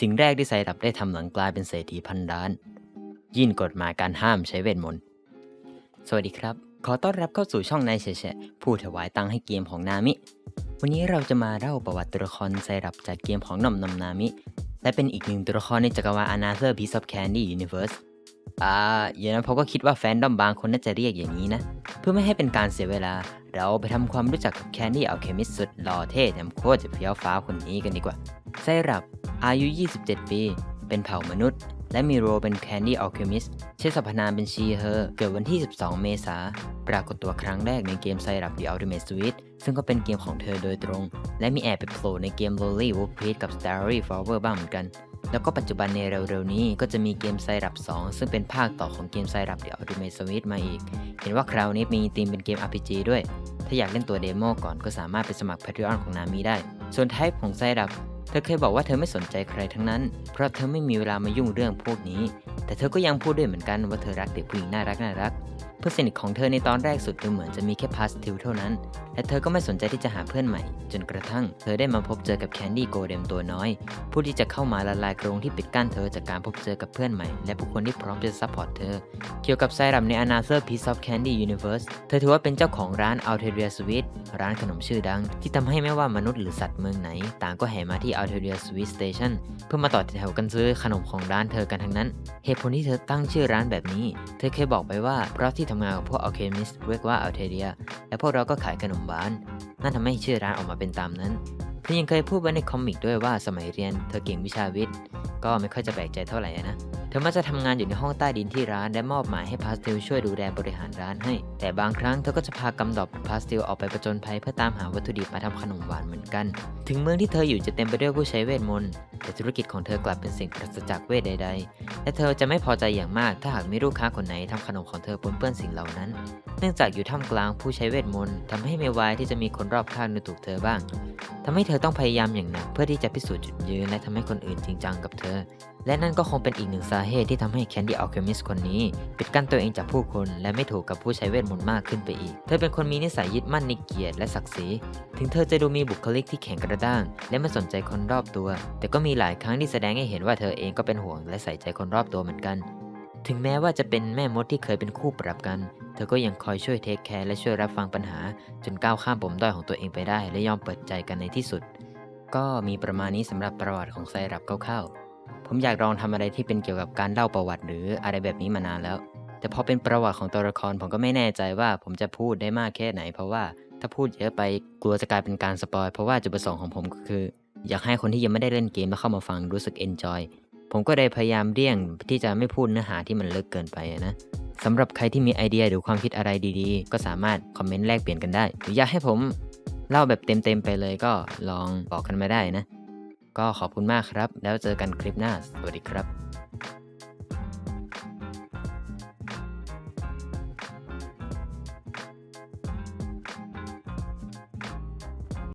สิ่งแรกที่ไซรับได้ทำหลังกลายเป็นเศรษฐีพันล้าน ยื่นกฎหมายการห้ามใช้เวทมนต์ สวัสดีครับ ขอต้อนรับเข้าสู่ช่องนายเฉะๆผู้ถวายตังให้เกมของนามิ วันนี้เราจะมาเล่าประวัติตัวละครไซรับจากเกมของนอมนำนามิ และเป็นอีกหนึ่งตัวละครในจักรวาล Another Piece of Candy Universe อ่าอย่างนั้นผมก็คิดว่าแฟนดอมบางคนน่าจะเรียกอย่างนี้นะ เพื่อไม่ให้เป็นการเสียเวลา เราไปทำความรู้จักกับแคนดี้อัลเคมิสสุดหล่อเท่แถมโคตรจะเฟี้ยวฟ้าคนนี้กันดีกว่า ไซรับอายุ 27 ปี เป็นเผ่ามนุษย์ และมีโรเป็นแคนดี้อัลเคมิสใช้สรรพนามเป็นชีเฮอเกิดวันที่ 12 เมษาปรากฏตัวครั้งแรกในเกมไซรับ The Ultimate Suite ซึ่งก็เป็นเกมของเธอโดยตรง และมีแอบไปโผล่ในเกม Lolly Wolf Pit กับ Starry Flower บ้างเหมือนกัน แล้วก็ปัจจุบันในเร็วๆนี้ก็จะมีเกมไซรับ2ซึ่งเป็นภาคต่อของเกมไซรับ The Ultimate Suite มาอีก เห็นว่าคราวนี้มีธีมเป็นเกม RPG ด้วย ถ้าอยากเล่นตัวเดโมก่อนก็สามารถไปสมัคร Patreon ของนามีได้ ส่วนไทป์ของไซรับ เธอเคยบอกว่าเธอไม่สนใจใครทั้งนั้น เพราะเธอไม่มีเวลามายุ่งเรื่องพวกนี้ แต่เธอก็ยังพูดด้วยเหมือนกันว่าเธอรักเด็กผู้หญิงน่ารักน่ารัก เพื่อนสนิทของเธอในตอนแรกสุดดูเหมือนจะมีแค่พาสติลเท่านั้น และเธอก็ไม่สนใจที่จะหาเพื่อนใหม่ จนกระทั่ง เธอได้มาพบเจอกับแคนดี้โกเดมตัวน้อย ผู้ที่จะเข้ามาละลายกรงที่ปิดกั้นเธอจากการพบเจอกับเพื่อนใหม่ และผู้คนที่พร้อมจะซัพพอร์ตเธอ เกี่ยวกับไซรัมใน Another Piece of Candy Universe เธอถือว่าเป็นเจ้าของร้าน Alteria Sweet ร้านขนมชื่อดัง ที่ทำให้ไม่ว่ามนุษย์หรือสัตว์เมืองไหน ต่างก็แห่มาที่ Alteria Sweet Station เพื่อมาต่อแถวกันซื้อขนมของร้านเธอกันทั้งนั้น เหตุผลที่เธอตั้งชื่อร้านแบบนี้ เธอเคยบอกไปว่าเพราะที่ทำงานกับพวก Alchemist เรียกว่า Alteria และพวกเราก็ขายขนมหวาน นั่นทำให้ชื่อร้านออกมาเป็นตามนั้นเธอยังเคยพูดไว้ในคอมิกด้วยว่าสมัยเรียนเธอเก่งวิชาวิทย์ ก็ไม่ค่อยจะแปลกใจเท่าไหร่นะ เธอมักจะทำงานอยู่ในห้องใต้ดินที่ร้านและมอบหมายให้พาสติลช่วยดูแลบริหารร้านให้ แต่บางครั้งเธอก็จะพากำดอบพาสติลออกไปประจนภัยเพื่อตามหาวัตถุดิบมาทำขนมหวานเหมือนกัน ถึงเมืองที่เธออยู่จะเต็มไปด้วยผู้ใช้เวทมนต์แต่ธุรกิจของเธอกลับเป็นสิ่งปราศจากเวทใด ๆ และเธอจะไม่พอใจอย่างมาก ถ้าหากมีลูกค้าคนไหนทำขนมของเธอปนเปื้อนสิ่งเหล่านั้น เนื่องจากอยู่ท่ามกลางผู้ใช้เวทมนต์ทำให้ไม่วายที่จะมีคนรอบข้างดูถูกเธอบ้างทำให้เธอต้องพยายามอย่างหนักเพื่อที่จะพิสูจน์จุดยืนและทำให้คนอื่นจริงจังกับเธอ และนั่นก็คงเป็นอีกหนึ่งสาาเหตุที่ทำให้แคนดี้อัลเคมิสคนนี้ ปิดกั้นตัวเองจากผู้คน และไม่ถูกกับผู้ใช้เวทมนต์มากขึ้นไปอีก เธอเป็นคนมีนิสัยยึดมั่นในเกียรติและศักดิ์ศรี ถึงเธอจะดูมีบุคลิกที่แข็งกระด้าง และไม่สนใจคนรอบตัว แต่ก็มีหลายครั้งที่แสดงให้เห็นว่าเธอเองก็เป็นห่วงและใส่ใจคนรอบตัวเหมือนกัน ถึงแม้ว่าจะเป็นแม่มดที่เคยเป็นคู่ปรับกัน เธอก็ยังคอยช่วยเทคแคร์และช่วยรับฟังปัญหา จนก้าวข้ามปมด้อยของตัวเองไปได้ และยอมเปิดใจกันในที่สุด ก็มีประมาณนี้สำหรับประวัติของไซรับคร่าวๆ ผมอยากลองทำอะไรที่เป็นเกี่ยวกับการเล่าประวัติหรืออะไรแบบนี้มานานแล้ว แต่พอเป็นประวัติของตัวละครผมก็ไม่แน่ใจว่าผมจะพูดได้มากแค่ไหน เพราะว่าถ้าพูดเยอะไปกลัวจะกลายเป็นการสปอยเพราะว่าจุดประสงค์ของผมก็คือ อยากให้คนที่ยังไม่ได้เล่นเกมแล้วเข้ามาฟังรู้สึกเอนจอยผมก็ได้พยายามเลี่ยงที่จะไม่พูดเนื้อหาที่มันลึกเกินไปนะสำหรับใครที่มีไอเดียหรือความคิดอะไรดีๆ ก็สามารถคอมเมนต์แลกเปลี่ยนกันได้หรืออยากให้ผมเล่าแบบเต็มๆไปเลยก็ลองบอกกันมาได้นะ ก็ขอบคุณมากครับ แล้วเจอกันคลิปหน้า สวัสดีครับ